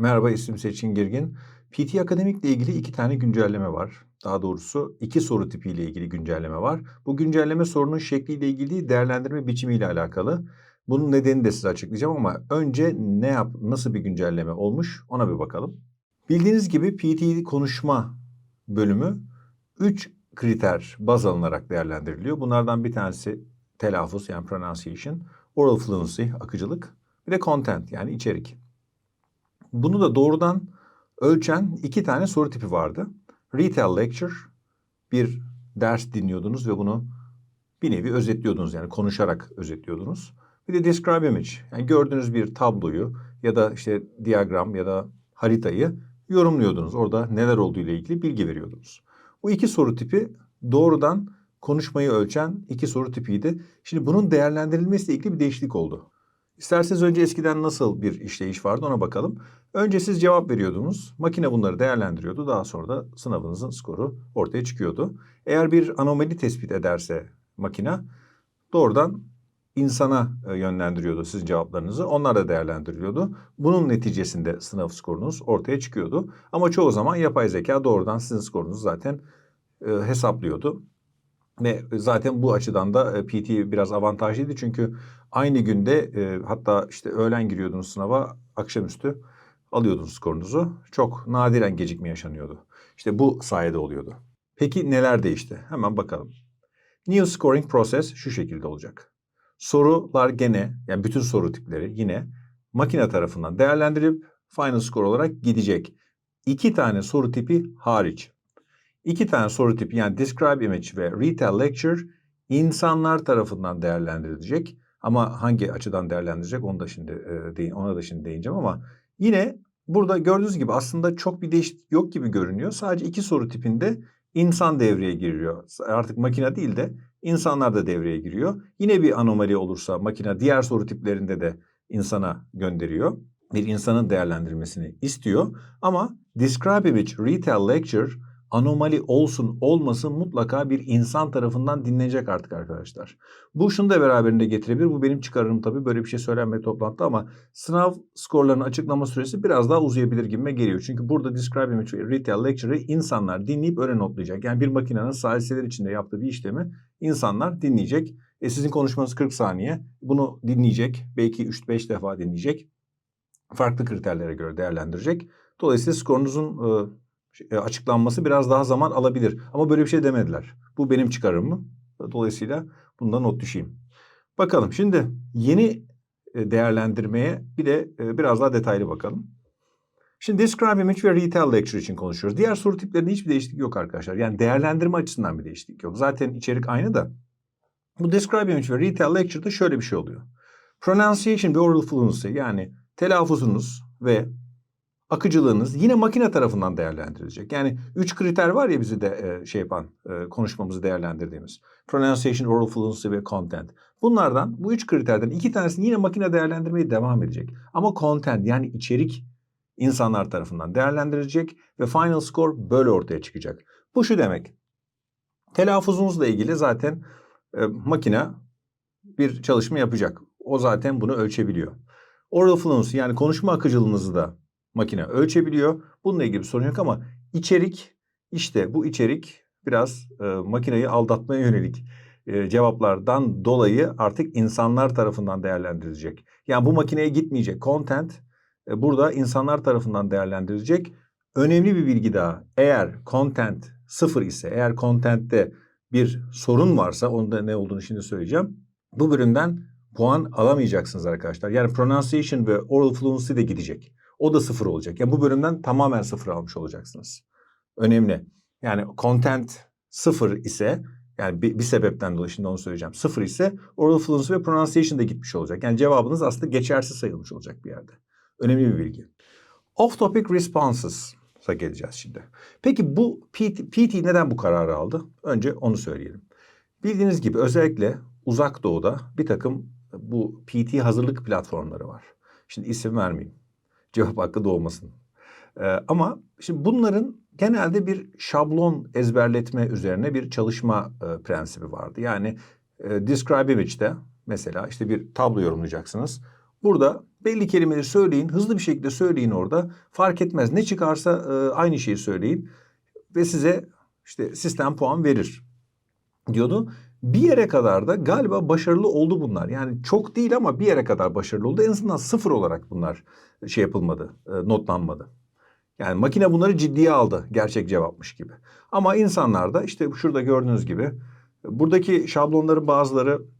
Merhaba isim Seçin Girgin. PT Akademik ile ilgili iki tane güncelleme var. Daha doğrusu iki soru tipiyle ilgili güncelleme var. Bu güncelleme sorunun şekliyle ilgili değil, değerlendirme biçimiyle alakalı. Bunun nedenini de size açıklayacağım ama önce ne yap, nasıl bir güncelleme olmuş ona bir bakalım. Bildiğiniz gibi PT konuşma bölümü 3 kriter baz alınarak değerlendiriliyor. Bunlardan bir tanesi telaffuz yani pronunciation, oral fluency, akıcılık, bir de content yani içerik. Bunu da doğrudan ölçen iki tane soru tipi vardı. Retail lecture, bir ders dinliyordunuz ve bunu bir nevi özetliyordunuz yani konuşarak özetliyordunuz. Bir de describe image, yani gördüğünüz bir tabloyu ya da işte diyagram ya da haritayı yorumluyordunuz. Orada neler olduğu ile ilgili bilgi veriyordunuz. Bu iki soru tipi doğrudan konuşmayı ölçen iki soru tipiydi. Şimdi bunun değerlendirilmesiyle ilgili bir değişiklik oldu. İsterseniz önce eskiden nasıl bir işleyiş vardı ona bakalım. Önce siz cevap veriyordunuz. Makine bunları değerlendiriyordu. Daha sonra da sınavınızın skoru ortaya çıkıyordu. Eğer bir anomali tespit ederse makine doğrudan insana e, yönlendiriyordu sizin cevaplarınızı. Onlar da değerlendiriliyordu. Bunun neticesinde sınav skorunuz ortaya çıkıyordu. Ama çoğu zaman yapay zeka doğrudan sizin skorunuzu zaten e, hesaplıyordu. Ve zaten bu açıdan da e, PT biraz avantajlıydı çünkü aynı günde e, hatta işte öğlen giriyordunuz sınava akşamüstü alıyordunuz skorunuzu. Çok nadiren gecikme yaşanıyordu. İşte bu sayede oluyordu. Peki neler değişti? Hemen bakalım. New scoring process şu şekilde olacak. Sorular gene yani bütün soru tipleri yine makine tarafından değerlendirilip final score olarak gidecek. İki tane soru tipi hariç. İki tane soru tipi yani describe image ve retail lecture insanlar tarafından değerlendirilecek. Ama hangi açıdan değerlendirecek onu da şimdi e, ona da şimdi değineceğim ama yine burada gördüğünüz gibi aslında çok bir değişiklik yok gibi görünüyor. Sadece iki soru tipinde insan devreye giriyor. Artık makine değil de insanlar da devreye giriyor. Yine bir anomali olursa makine diğer soru tiplerinde de insana gönderiyor. Bir insanın değerlendirmesini istiyor. Ama describe image, retail lecture anomali olsun olmasın mutlaka bir insan tarafından dinlenecek artık arkadaşlar. Bu şunu da beraberinde getirebilir. Bu benim çıkarım tabii böyle bir şey söylenmedi toplantıda ama sınav skorlarının açıklama süresi biraz daha uzayabilir gibime geliyor. Çünkü burada ve retail lecture'ı insanlar dinleyip öyle notlayacak. Yani bir makinenin saliseler içinde yaptığı bir işlemi insanlar dinleyecek. E sizin konuşmanız 40 saniye. Bunu dinleyecek. Belki 3-5 defa dinleyecek. Farklı kriterlere göre değerlendirecek. Dolayısıyla skorunuzun e, açıklanması biraz daha zaman alabilir. Ama böyle bir şey demediler. Bu benim çıkarımım. Dolayısıyla bundan not düşeyim. Bakalım şimdi yeni e, değerlendirmeye bir de e, biraz daha detaylı bakalım. Şimdi describe image ve retail lecture için konuşuyoruz. Diğer soru tiplerinde hiçbir değişiklik yok arkadaşlar. Yani değerlendirme açısından bir değişiklik yok. Zaten içerik aynı da. Bu describe image ve retail lecture'da şöyle bir şey oluyor. Pronunciation ve oral fluency yani telaffuzunuz ve akıcılığınız yine makine tarafından değerlendirilecek. Yani üç kriter var ya bizi de e, şey yapan e, konuşmamızı değerlendirdiğimiz. Pronunciation, oral fluency ve content. Bunlardan bu üç kriterden iki tanesini yine makine değerlendirmeye devam edecek. Ama content yani içerik insanlar tarafından değerlendirilecek ve final score böyle ortaya çıkacak. Bu şu demek. Telaffuzunuzla ilgili zaten e, makine bir çalışma yapacak. O zaten bunu ölçebiliyor. Oral fluency yani konuşma akıcılığınızı da makine ölçebiliyor. Bununla ilgili bir sorun yok ama içerik işte bu içerik biraz e, makineyi aldatmaya yönelik e, cevaplardan dolayı artık insanlar tarafından değerlendirilecek. Yani bu makineye gitmeyecek. Content e, burada insanlar tarafından değerlendirilecek. Önemli bir bilgi daha. Eğer content sıfır ise, eğer content'te bir sorun varsa, onda ne olduğunu şimdi söyleyeceğim. Bu bölümden puan alamayacaksınız arkadaşlar. Yani pronunciation ve oral fluency de gidecek. O da sıfır olacak. Yani bu bölümden tamamen sıfır almış olacaksınız. Önemli. Yani content sıfır ise yani bir, bir sebepten dolayı şimdi onu söyleyeceğim. Sıfır ise oral fluency ve pronunciation da gitmiş olacak. Yani cevabınız aslında geçersiz sayılmış olacak bir yerde. Önemli bir bilgi. Off topic responses'a geleceğiz şimdi. Peki bu PT, PT neden bu kararı aldı? Önce onu söyleyelim. Bildiğiniz gibi özellikle uzak doğuda bir takım bu PT hazırlık platformları var. Şimdi isim vermeyeyim. Cevap hakkı doğmasın. Ee, ama şimdi bunların genelde bir şablon ezberletme üzerine bir çalışma e, prensibi vardı. Yani e, describe image'de mesela işte bir tablo yorumlayacaksınız. Burada belli kelimeleri söyleyin, hızlı bir şekilde söyleyin orada. Fark etmez ne çıkarsa e, aynı şeyi söyleyin ve size işte sistem puan verir diyordu. Bir yere kadar da galiba başarılı oldu bunlar. Yani çok değil ama bir yere kadar başarılı oldu. En azından sıfır olarak bunlar şey yapılmadı, e, notlanmadı. Yani makine bunları ciddiye aldı gerçek cevapmış gibi. Ama insanlar da işte şurada gördüğünüz gibi buradaki şablonların bazıları e,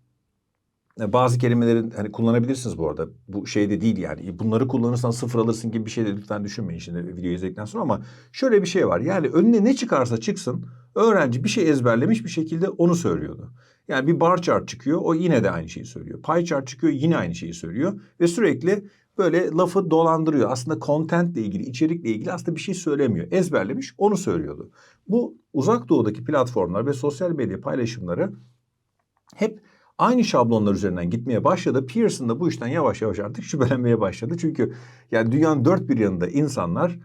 bazı kelimelerin hani kullanabilirsiniz bu arada. Bu şey de değil yani. Bunları kullanırsan sıfır alırsın gibi bir şey de lütfen düşünmeyin şimdi video izledikten sonra ama şöyle bir şey var. Yani önüne ne çıkarsa çıksın öğrenci bir şey ezberlemiş bir şekilde onu söylüyordu. Yani bir bar chart çıkıyor o yine de aynı şeyi söylüyor. Pie chart çıkıyor yine aynı şeyi söylüyor ve sürekli böyle lafı dolandırıyor. Aslında content ile ilgili, içerikle ilgili aslında bir şey söylemiyor. Ezberlemiş, onu söylüyordu. Bu uzak doğudaki platformlar ve sosyal medya paylaşımları hep aynı şablonlar üzerinden gitmeye başladı. Pearson da bu işten yavaş yavaş artık şüphelenmeye başladı. Çünkü yani dünyanın dört bir yanında insanlar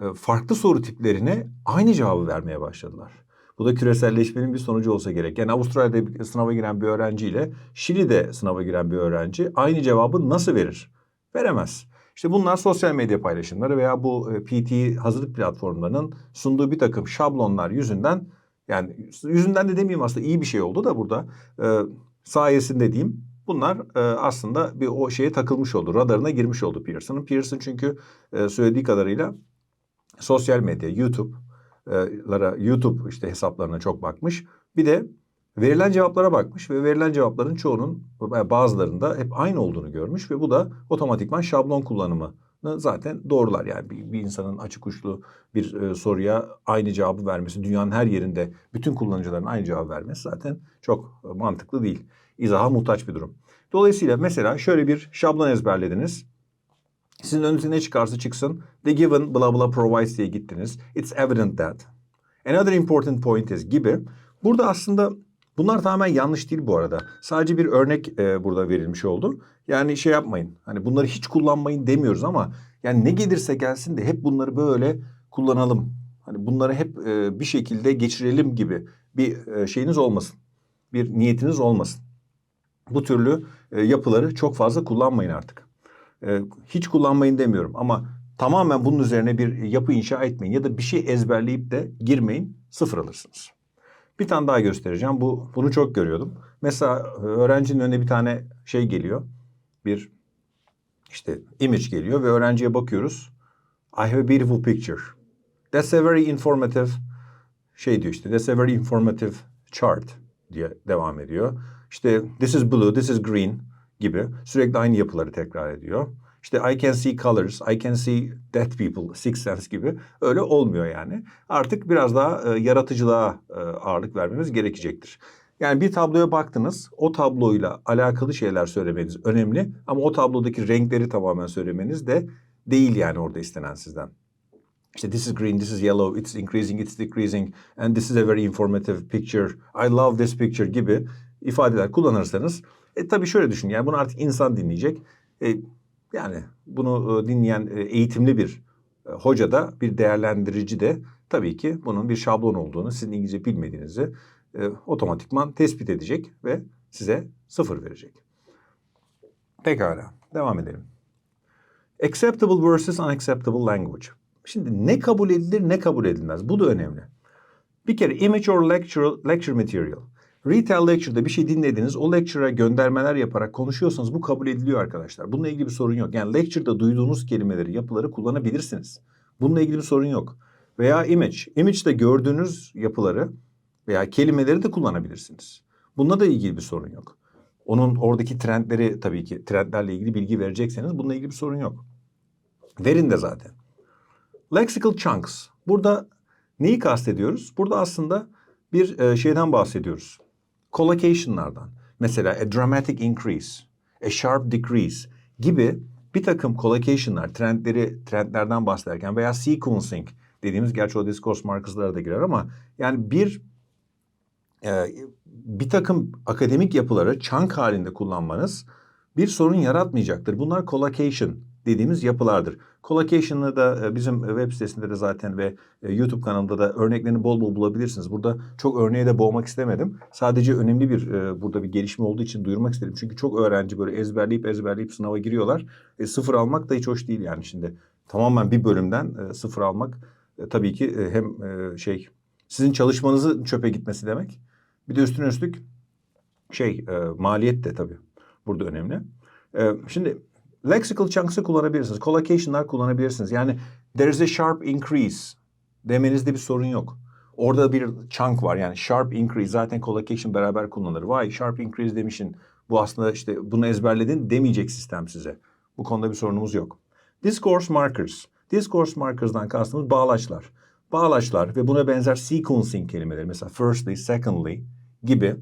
e, farklı soru tiplerine aynı cevabı vermeye başladılar. Bu da küreselleşmenin bir sonucu olsa gerek. Yani Avustralya'da sınava giren bir öğrenciyle Şili'de sınava giren bir öğrenci aynı cevabı nasıl verir? Veremez. İşte bunlar sosyal medya paylaşımları veya bu e, PT hazırlık platformlarının sunduğu bir takım şablonlar yüzünden yani yüzünden de demeyeyim aslında iyi bir şey oldu da burada e, sayesinde diyeyim. Bunlar e, aslında bir o şeye takılmış oldu. Radarına girmiş oldu Pearson'ın. Pearson çünkü e, söylediği kadarıyla sosyal medya, YouTube'lara, YouTube işte hesaplarına çok bakmış. Bir de verilen cevaplara bakmış ve verilen cevapların çoğunun bazılarında hep aynı olduğunu görmüş ve bu da otomatikman şablon kullanımı zaten doğrular. Yani bir, bir insanın açık uçlu bir e, soruya aynı cevabı vermesi, dünyanın her yerinde bütün kullanıcıların aynı cevabı vermesi zaten çok e, mantıklı değil. İzaha muhtaç bir durum. Dolayısıyla mesela şöyle bir şablon ezberlediniz. Sizin önünüze ne çıkarsa çıksın. The given blah blah provides diye gittiniz. It's evident that. Another important point is gibi. Burada aslında bunlar tamamen yanlış değil bu arada. Sadece bir örnek e, burada verilmiş oldu. Yani şey yapmayın. Hani bunları hiç kullanmayın demiyoruz ama yani ne gelirse gelsin de hep bunları böyle kullanalım. Hani bunları hep e, bir şekilde geçirelim gibi bir e, şeyiniz olmasın. Bir niyetiniz olmasın. Bu türlü e, yapıları çok fazla kullanmayın artık. E, hiç kullanmayın demiyorum ama tamamen bunun üzerine bir yapı inşa etmeyin ya da bir şey ezberleyip de girmeyin sıfır alırsınız. Bir tane daha göstereceğim. Bu bunu çok görüyordum. Mesela öğrencinin önüne bir tane şey geliyor. Bir işte image geliyor ve öğrenciye bakıyoruz. I have a beautiful picture. That's a very informative şey diyor işte. That's a very informative chart diye devam ediyor. İşte this is blue, this is green gibi sürekli aynı yapıları tekrar ediyor. İşte I can see colors, I can see dead people, six sense gibi öyle olmuyor yani. Artık biraz daha e, yaratıcılığa e, ağırlık vermemiz gerekecektir. Yani bir tabloya baktınız, o tabloyla alakalı şeyler söylemeniz önemli ama o tablodaki renkleri tamamen söylemeniz de değil yani orada istenen sizden. İşte this is green, this is yellow, it's increasing, it's decreasing and this is a very informative picture. I love this picture gibi ifadeler kullanırsanız e, tabii şöyle düşün yani bunu artık insan dinleyecek. E, yani bunu e, dinleyen e, eğitimli bir e, hoca da bir değerlendirici de tabii ki bunun bir şablon olduğunu sizin İngilizce bilmediğinizi e, otomatikman tespit edecek ve size sıfır verecek. Pekala devam edelim. Acceptable versus unacceptable language. Şimdi ne kabul edilir ne kabul edilmez. Bu da önemli. Bir kere image or lecture, lecture material. Retail lecture'da bir şey dinlediniz, o lecture'a göndermeler yaparak konuşuyorsanız bu kabul ediliyor arkadaşlar. Bununla ilgili bir sorun yok. Yani lecture'da duyduğunuz kelimeleri, yapıları kullanabilirsiniz. Bununla ilgili bir sorun yok. Veya image. Image'de gördüğünüz yapıları veya kelimeleri de kullanabilirsiniz. Bununla da ilgili bir sorun yok. Onun oradaki trendleri tabii ki trendlerle ilgili bilgi verecekseniz bununla ilgili bir sorun yok. Verin de zaten. Lexical chunks. Burada neyi kastediyoruz? Burada aslında bir e, şeyden bahsediyoruz. Collocation'lardan. Mesela a dramatic increase, a sharp decrease gibi bir takım collocation'lar, trendleri, trendlerden bahsederken veya sequencing dediğimiz gerçi o discourse markers'lara da girer ama yani bir bir takım akademik yapıları chunk halinde kullanmanız bir sorun yaratmayacaktır. Bunlar collocation dediğimiz yapılardır. Collocation'ı da bizim web sitesinde de zaten ve YouTube kanalında da örneklerini bol bol bulabilirsiniz. Burada çok örneğe de boğmak istemedim. Sadece önemli bir burada bir gelişme olduğu için duyurmak istedim. Çünkü çok öğrenci böyle ezberleyip ezberleyip sınava giriyorlar. E, sıfır almak da hiç hoş değil yani şimdi. Tamamen bir bölümden sıfır almak e, tabii ki hem şey sizin çalışmanızı çöpe gitmesi demek. Bir de üstüne üstlük şey e, maliyet de tabii burada önemli. E, şimdi lexical chunks'ı kullanabilirsiniz. Collocation'lar kullanabilirsiniz. Yani there is a sharp increase demenizde bir sorun yok. Orada bir chunk var yani sharp increase zaten collocation beraber kullanılır. Vay sharp increase demişin bu aslında işte bunu ezberledin demeyecek sistem size. Bu konuda bir sorunumuz yok. Discourse markers. Discourse markers'dan kastımız bağlaçlar. Bağlaçlar ve buna benzer sequencing kelimeleri mesela firstly, secondly gibi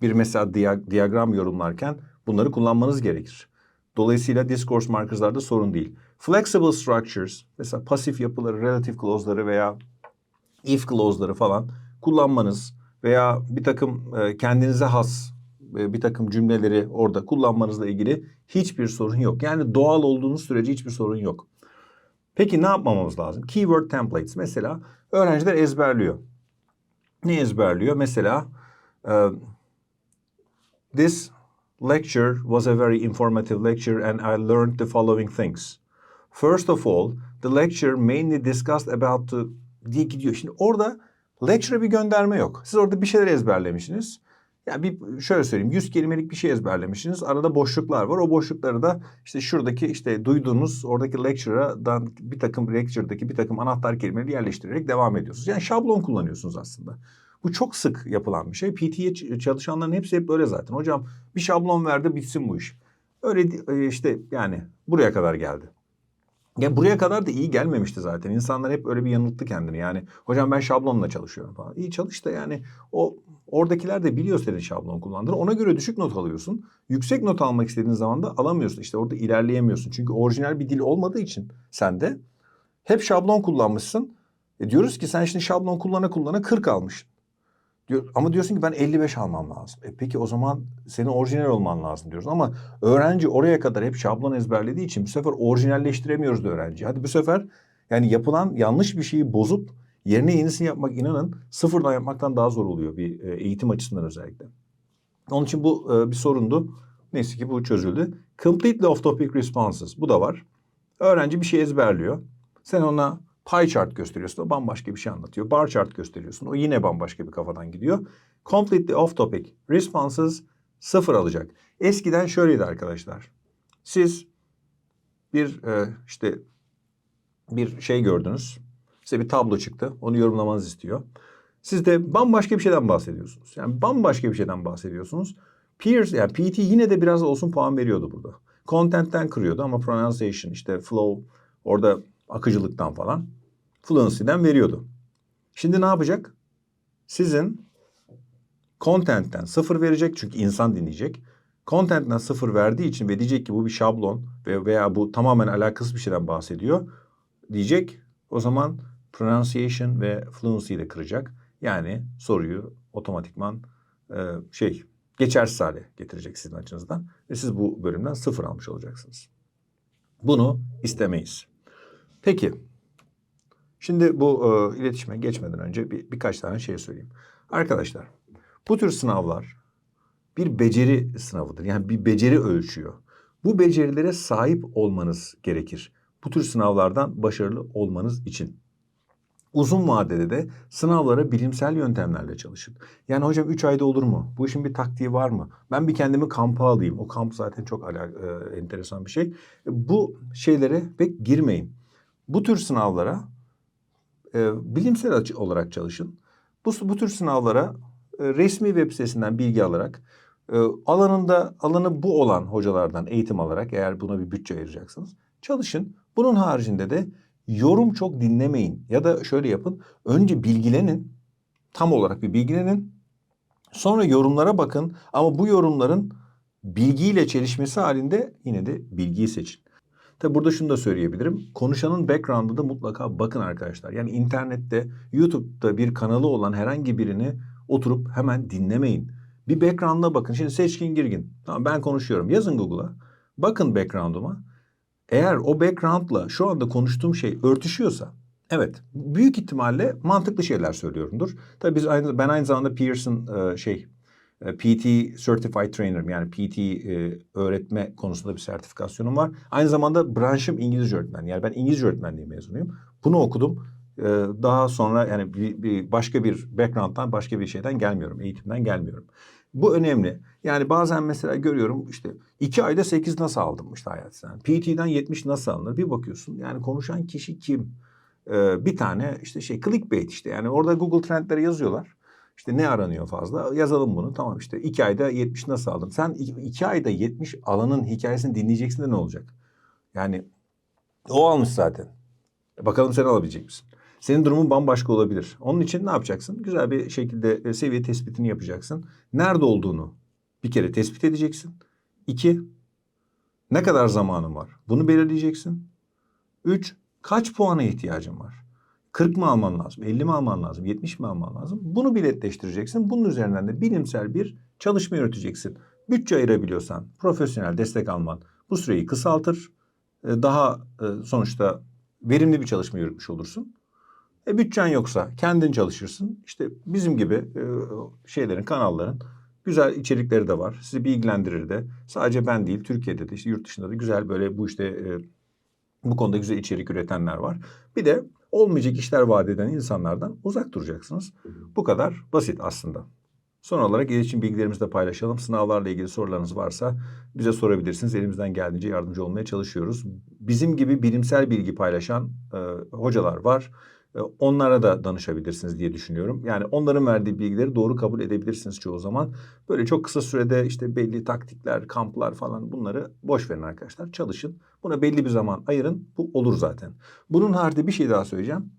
bir mesela dia- diyagram yorumlarken bunları kullanmanız gerekir. Dolayısıyla discourse markers'larda sorun değil. Flexible structures mesela pasif yapıları, relative clause'ları veya if clause'ları falan kullanmanız veya bir takım e, kendinize has e, bir takım cümleleri orada kullanmanızla ilgili hiçbir sorun yok. Yani doğal olduğunuz sürece hiçbir sorun yok. Peki ne yapmamamız lazım? Keyword templates mesela öğrenciler ezberliyor. Ne ezberliyor? Mesela e, this lecture was a very informative lecture and I learned the following things. First of all, the lecture mainly discussed about the diye gidiyor. Şimdi orada lecture'a bir gönderme yok. Siz orada bir şeyler ezberlemişsiniz. Ya bir şöyle söyleyeyim 100 kelimelik bir şey ezberlemişsiniz. Arada boşluklar var. O boşlukları da işte şuradaki işte duyduğunuz oradaki lecture'dan bir takım lecture'daki bir takım anahtar kelimeleri yerleştirerek devam ediyorsunuz. Yani şablon kullanıyorsunuz aslında. Bu çok sık yapılan bir şey. PT'ye çalışanların hepsi hep böyle zaten. Hocam bir şablon verdi bitsin bu iş. Öyle e, işte yani buraya kadar geldi. Ya buraya kadar da iyi gelmemişti zaten. İnsanlar hep öyle bir yanılttı kendini. Yani hocam ben şablonla çalışıyorum falan. İyi çalış da yani o oradakiler de biliyor senin şablon kullandığını. Ona göre düşük not alıyorsun. Yüksek not almak istediğin zaman da alamıyorsun. İşte orada ilerleyemiyorsun. Çünkü orijinal bir dil olmadığı için sen de hep şablon kullanmışsın. E diyoruz ki sen şimdi şablon kullana kullana 40 almışsın. Diyor, ama diyorsun ki ben 55 almam lazım. E peki o zaman senin orijinal olman lazım diyoruz. Ama öğrenci oraya kadar hep şablon ezberlediği için bu sefer orijinalleştiremiyoruz da öğrenciyi. Hadi bu sefer yani yapılan yanlış bir şeyi bozup yerine yenisini yapmak inanın sıfırdan yapmaktan daha zor oluyor bir e, eğitim açısından özellikle. Onun için bu e, bir sorundu. Neyse ki bu çözüldü. Completely off topic responses bu da var. Öğrenci bir şey ezberliyor. Sen ona pie chart gösteriyorsun. O bambaşka bir şey anlatıyor. Bar chart gösteriyorsun. O yine bambaşka bir kafadan gidiyor. Completely off topic responses sıfır alacak. Eskiden şöyleydi arkadaşlar. Siz bir e, işte bir şey gördünüz. Size bir tablo çıktı. Onu yorumlamanızı istiyor. Siz de bambaşka bir şeyden bahsediyorsunuz. Yani bambaşka bir şeyden bahsediyorsunuz. Peers yani PT yine de biraz olsun puan veriyordu burada. Content'ten kırıyordu ama pronunciation işte flow orada akıcılıktan falan fluency'den veriyordu. Şimdi ne yapacak? Sizin content'ten sıfır verecek çünkü insan dinleyecek. Content'ten sıfır verdiği için ve diyecek ki bu bir şablon ve veya bu tamamen alakasız bir şeyden bahsediyor. Diyecek o zaman pronunciation ve fluency'yi de kıracak. Yani soruyu otomatikman e, şey geçersiz hale getirecek sizin açınızdan. Ve siz bu bölümden sıfır almış olacaksınız. Bunu istemeyiz. Peki. Şimdi bu e, iletişime geçmeden önce bir, birkaç tane şey söyleyeyim. Arkadaşlar bu tür sınavlar bir beceri sınavıdır. Yani bir beceri ölçüyor. Bu becerilere sahip olmanız gerekir. Bu tür sınavlardan başarılı olmanız için. Uzun vadede de sınavlara bilimsel yöntemlerle çalışın. Yani hocam 3 ayda olur mu? Bu işin bir taktiği var mı? Ben bir kendimi kampa alayım. O kamp zaten çok ala, e, enteresan bir şey. Bu şeylere pek girmeyin. Bu tür sınavlara e, bilimsel olarak çalışın. Bu, bu tür sınavlara e, resmi web sitesinden bilgi alarak e, alanında alanı bu olan hocalardan eğitim alarak eğer buna bir bütçe ayıracaksınız çalışın. Bunun haricinde de yorum çok dinlemeyin ya da şöyle yapın. Önce bilgilenin tam olarak bir bilgilenin. Sonra yorumlara bakın ama bu yorumların bilgiyle çelişmesi halinde yine de bilgiyi seçin. Tabi burada şunu da söyleyebilirim. Konuşanın background'ı da mutlaka bakın arkadaşlar. Yani internette, YouTube'da bir kanalı olan herhangi birini oturup hemen dinlemeyin. Bir background'ına bakın. Şimdi Seçkin Girgin. Tamam ben konuşuyorum. Yazın Google'a. Bakın background'uma. Eğer o background'la şu anda konuştuğum şey örtüşüyorsa evet büyük ihtimalle mantıklı şeyler söylüyorumdur. Tabii biz aynı ben aynı zamanda Pearson e, şey PT Certified Trainer'ım yani PT e, öğretme konusunda bir sertifikasyonum var. Aynı zamanda branşım İngilizce öğretmen. Yani ben İngilizce öğretmenliği mezunuyum. Bunu okudum. E, daha sonra yani bir, bir başka bir background'dan başka bir şeyden gelmiyorum. Eğitimden gelmiyorum. Bu önemli. Yani bazen mesela görüyorum işte iki ayda sekiz nasıl aldım işte hayat. Yani PT'den 70 nasıl alınır? Bir bakıyorsun yani konuşan kişi kim? Ee, bir tane işte şey clickbait işte yani orada Google Trend'lere yazıyorlar. İşte ne aranıyor fazla? Yazalım bunu. Tamam işte iki ayda 70 nasıl aldım? Sen iki ayda 70 alanın hikayesini dinleyeceksin de ne olacak? Yani o almış zaten. E, Bakalım sen alabilecek misin? Senin durumun bambaşka olabilir. Onun için ne yapacaksın? Güzel bir şekilde e, seviye tespitini yapacaksın. Nerede olduğunu bir kere tespit edeceksin. İki, ne kadar zamanın var? Bunu belirleyeceksin. Üç, kaç puana ihtiyacın var? 40 mı alman lazım? 50 mi alman lazım? 70 mi alman lazım? Bunu biletleştireceksin. Bunun üzerinden de bilimsel bir çalışma yürüteceksin. Bütçe ayırabiliyorsan profesyonel destek alman bu süreyi kısaltır. E, Daha e, sonuçta verimli bir çalışma yürütmüş olursun. E bütçen yoksa kendin çalışırsın. İşte bizim gibi e, şeylerin, kanalların güzel içerikleri de var. Sizi bilgilendirir de. Sadece ben değil, Türkiye'de de işte yurt dışında da güzel böyle bu işte bu konuda güzel içerik üretenler var. Bir de olmayacak işler vaat eden insanlardan uzak duracaksınız. Bu kadar basit aslında. Son olarak iletişim bilgilerimizi de paylaşalım. Sınavlarla ilgili sorularınız varsa bize sorabilirsiniz. Elimizden geldiğince yardımcı olmaya çalışıyoruz. Bizim gibi bilimsel bilgi paylaşan e, hocalar var. Onlara da danışabilirsiniz diye düşünüyorum. Yani onların verdiği bilgileri doğru kabul edebilirsiniz çoğu zaman. Böyle çok kısa sürede işte belli taktikler, kamplar falan bunları boş verin arkadaşlar. Çalışın. Buna belli bir zaman ayırın. Bu olur zaten. Bunun haricinde bir şey daha söyleyeceğim.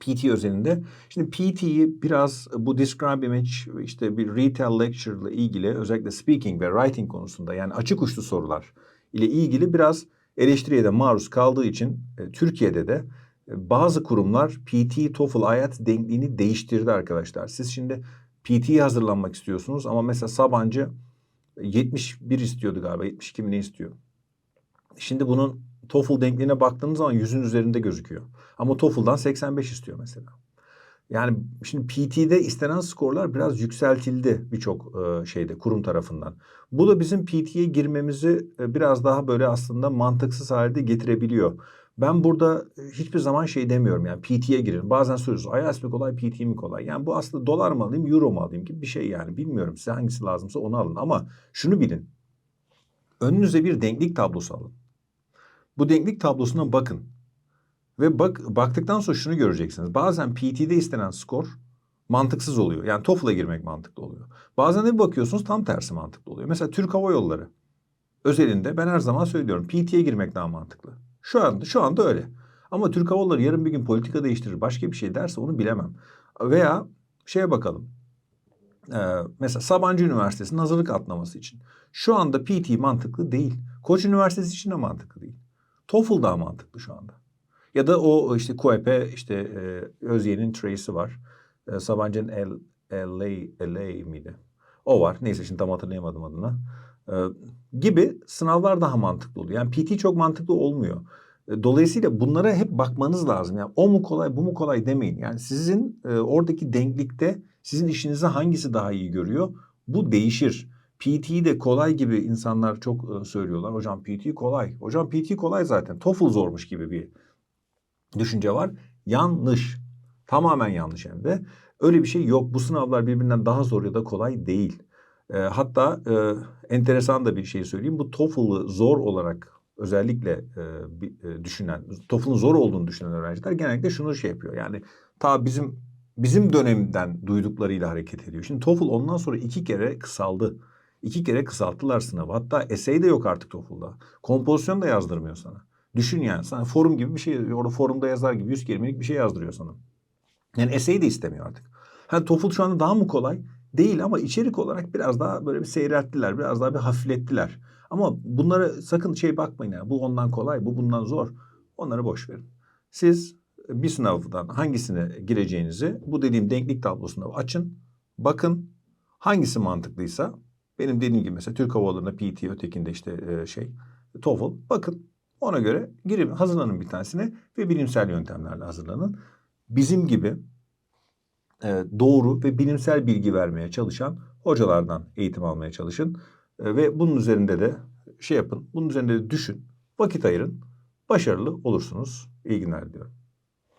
PT özelinde. Şimdi PT'yi biraz bu Describe Image işte bir retail lecture ile ilgili özellikle speaking ve writing konusunda yani açık uçlu sorular ile ilgili biraz eleştiriye de maruz kaldığı için e, Türkiye'de de bazı kurumlar PT, TOEFL, IELTS denkliğini değiştirdi arkadaşlar. Siz şimdi PT'ye hazırlanmak istiyorsunuz ama mesela Sabancı 71 istiyordu galiba 72 mi ne istiyor? Şimdi bunun TOEFL denkliğine baktığınız zaman yüzün üzerinde gözüküyor. Ama TOEFL'dan 85 istiyor mesela. Yani şimdi PT'de istenen skorlar biraz yükseltildi birçok e, şeyde kurum tarafından. Bu da bizim PT'ye girmemizi e, biraz daha böyle aslında mantıksız halde getirebiliyor. Ben burada e, hiçbir zaman şey demiyorum yani PT'ye girin. Bazen soruyoruz IELTS mi kolay PT mi kolay? Yani bu aslında dolar mı alayım euro mu alayım gibi bir şey yani bilmiyorum size hangisi lazımsa onu alın. Ama şunu bilin önünüze bir denklik tablosu alın. Bu denklik tablosuna bakın. Ve bak baktıktan sonra şunu göreceksiniz. Bazen PT'de istenen skor mantıksız oluyor. Yani TOEFL'a girmek mantıklı oluyor. Bazen de bir bakıyorsunuz tam tersi mantıklı oluyor. Mesela Türk Hava Yolları özelinde ben her zaman söylüyorum PT'ye girmek daha mantıklı. Şu anda şu anda öyle. Ama Türk Hava Yolları yarın bir gün politika değiştirir, başka bir şey derse onu bilemem. Veya şeye bakalım. Ee, mesela Sabancı Üniversitesi'nin hazırlık atlaması için. Şu anda PT mantıklı değil. Koç Üniversitesi için de mantıklı değil. TOEFL daha mantıklı şu anda. Ya da o işte QEP işte e, Özye'nin Trace'i var. E, Sabancı'nın LA, LA miydi? O var. Neyse şimdi tam hatırlayamadım adını. E, gibi sınavlar daha mantıklı oluyor. Yani PT çok mantıklı olmuyor. E, Dolayısıyla bunlara hep bakmanız lazım. Yani o mu kolay, bu mu kolay demeyin. Yani sizin e, oradaki denklikte sizin işinizi hangisi daha iyi görüyor? Bu değişir. PT'yi de kolay gibi insanlar çok e, söylüyorlar. Hocam PT kolay. Hocam PT kolay zaten. TOEFL zormuş gibi bir düşünce var. Yanlış. Tamamen yanlış hem de. Öyle bir şey yok. Bu sınavlar birbirinden daha zor ya da kolay değil. E, hatta e, enteresan da bir şey söyleyeyim. Bu TOEFL'ı zor olarak özellikle e, e, düşünen, TOEFL'ın zor olduğunu düşünen öğrenciler genellikle şunu şey yapıyor. Yani ta bizim bizim dönemden duyduklarıyla hareket ediyor. Şimdi TOEFL ondan sonra iki kere kısaldı. İki kere kısalttılar sınavı. Hatta essay de yok artık TOEFL'da. Kompozisyon da yazdırmıyor sana. Düşün yani sana forum gibi bir şey orada forumda yazar gibi 100 kelimelik bir şey yazdırıyor sana. Yani essay de istemiyor artık. Ha TOEFL şu anda daha mı kolay? Değil ama içerik olarak biraz daha böyle bir seyrelttiler. Biraz daha bir hafiflettiler. Ama bunlara sakın şey bakmayın yani. Bu ondan kolay, bu bundan zor. Onları boş verin. Siz bir sınavdan hangisine gireceğinizi bu dediğim denklik tablosunda açın. Bakın hangisi mantıklıysa benim dediğim gibi mesela Türk Hava Yolları'nda PT ötekinde işte e, şey TOEFL bakın Ona göre girin hazırlanın bir tanesine ve bilimsel yöntemlerle hazırlanın. Bizim gibi e, doğru ve bilimsel bilgi vermeye çalışan hocalardan eğitim almaya çalışın. E, ve bunun üzerinde de şey yapın, bunun üzerinde de düşün, vakit ayırın, başarılı olursunuz. İyi günler diliyorum.